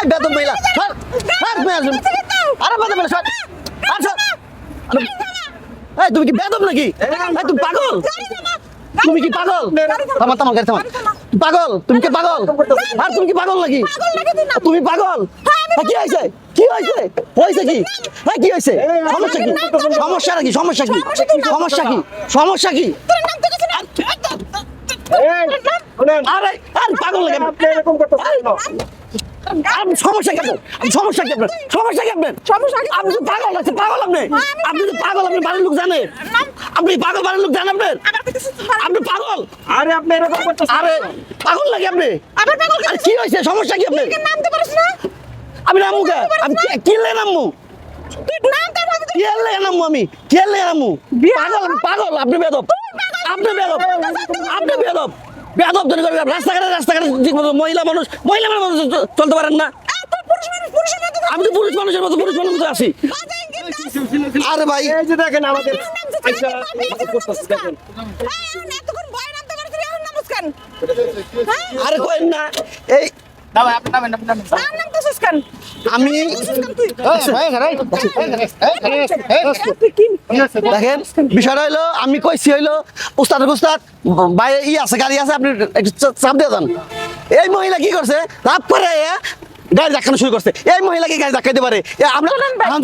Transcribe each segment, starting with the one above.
এই বেদম মহিলা সর সর মেয়ে আরে বেদম মহিলা সর। আর সর। এই তুমি কি বেদম নাকি? এই তুমি পাগল? তুমি কি পাগল? থামা থামা গাড়ি থামা। পাগল? তুমি কি পাগল? আর তুমি কি পাগল নাকি? তুমি পাগল? কি হয়েছে? কি হয়েছে? হয়েছে কি? হ্যাঁ কি হয়েছে? সমস্যা কি? সমস্যা নাকি? সমস্যা কি? সমস্যা কি? সমস্যা কি? আরে আর পাগল লাগে আপনি এরকম কেন? আপনি সমস্যা কেন? আপনি সমস্যা কি সমস্যা সমস্যা? আপনি তো পাগল আছে পাগল আপনি। আপনি তো পাগল। আপনি বাড়ির লোক জানে আপনি পাগল বাড়ির লোক জানে আপনার আপনি পাগল। আরে আপনি এরকম করতেছেন আরে পাগল লাগে আপনি? আবার পাগল আরে কি হয়েছে? সমস্যা কি আপনার নামতে পারিস না? আমি নামু কে? আমি কি- লে নামু তুই কি লে নামু আমি? কি লে নামু পাগল আমি পাগল আপনি বেদব। আপনি বেদব। আপনি বেদব। বেদব ধরে করবে রাস্তাঘাটে রাস্তাঘাটে ঠিক মতো মহিলা মানুষ মহিলা মানুষ চলতে পারেন না মানুষ আমি তো পুরুষ মানুষের মতো পুরুষ মানুষের মতো আছি। আরে ভাই এই যে দেখেন আমাদের আচ্ছা পারবি না, আমাদের করতেছে দেখেন হ্যাঁ, এখন এতক্ষণ ভয় নামতে পারছিস, এখন নামছিস কেন? হ্যাঁ? আরে কইন না এই নাম নামতেছিস কেন? আমি? দেখেন বিষয়টা হইল আমি কইছি হইল উস্তাদ উস্তাদ ভাই ই আছে গাড়ি আছে আপনি একটু চাপ দিয়ে এই মহিলা কি করছে রাপ করে গাড়ি দেখানো শুরু করছে এই গাড়ি দেখাইতে পারে আমরা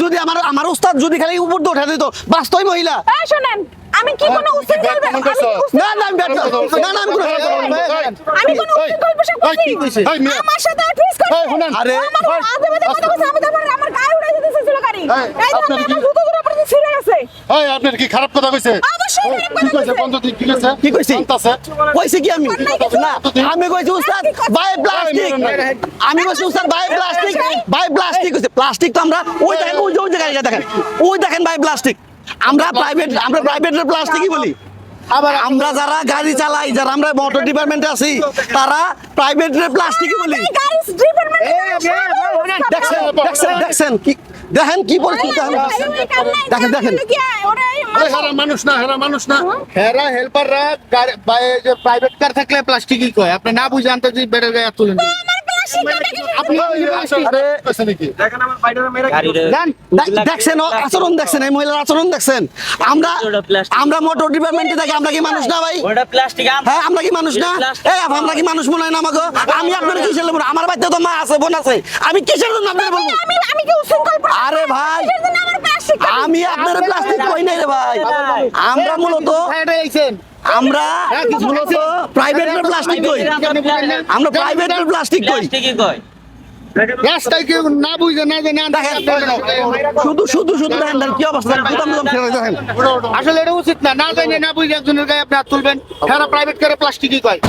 যদি আমার আমার উস্তাদ যদি খালি উপর দিয়ে উঠে দিত বাস্তব মহিলা শোনেন, আমি কি কোনো কি উশৃঙ্খল- না না আমি না না আমি কোনো আমি কোনো উশৃঙ্খল পোশাক পরছি? আমার সাথে আর আপনার কি- খারাপ কথা কইছে? অবশ্যই খারাপ কথা ঠিক আছে কইছে। বন্ধ দিক ঠিক আছে? কি কইছি? আছে কি আমি? না আমি কইছি উস্তাদ বাই প্লাস্টিক আমি কইছি উস্তাদ বাই প্লাস্টিক বাই প্লাস্টিক কইছে। প্লাস্টিক তো আমরা ওই দেখেন ওই যে ওই যে গাড়িটা দেখেন। ওই দেখেন বাই প্লাস্টিক আমরা প্রাইভেট আমরা প্রাইভেটের প্লাস্টিকই বলি। আবার আমরা যারা গাড়ি চালাই যারা আমরা মোটর ডিপার্টমেন্টে আছি তারা প্রাইভেটের প্লাস্টিকই বলি। দেখছেন দেখছেন দেখছেন কি দেখেন কি পরিস্থিতি দেখেন দেখেন। হেরা মানুষ না হেরা মানুষ না। হেরা হেল্পাররা প্রাইভেট কার থাকলে প্লাস্টিকই কয়? আপনি না বুঝে আনতে যদি বেড়ে গায়ে তুলেন আচরণ দেখছেন আমরা আমরা থাকি কি মানুষ না ভাই হ্যাঁ কি মানুষ না আমরা কি মানুষ মনে হয় আমি আমার তো মা আছে বোন আছে আমি কিসের জন্য আরে ভাই পরছি? এর জন্য আমার প্লাস্টিক আমি আপনার প্লাস্টিক কই নাই রে ভাই? আমরা মূলত আমরা মূলত প্রাইভেটের প্লাস্টিক কই? আমরা প্রাইভেটের প্লাস্টিক কই? প্লাস্টিকই রাস্তায় কেউ না বুঝে না জানে আনতে দেখেন আপনারা- শুধু শুধু শুধু দেখেন দেখেন কি অবস্থা? গুদাম গুদাম। ফেলে দেখেন। আসলে এটা উচিত না না জানে না বুঝে একজনের গায়ে আপনি হাত তুলবেন। হেরা প্রাইভেট করে প্লাস্টিকই কয়।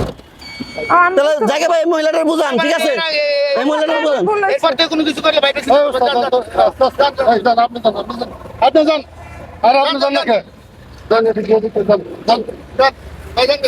তাহলে জায়গা ভাই মহিলাটার বুঝান ঠিক আছে? বুঝান এরপর থেকে কোনো কিছু করলে বাইরে আপনি আপনি যান। আর আপনি যান না কে যান এদিকে, এদিকে, যান, যান। বাইরে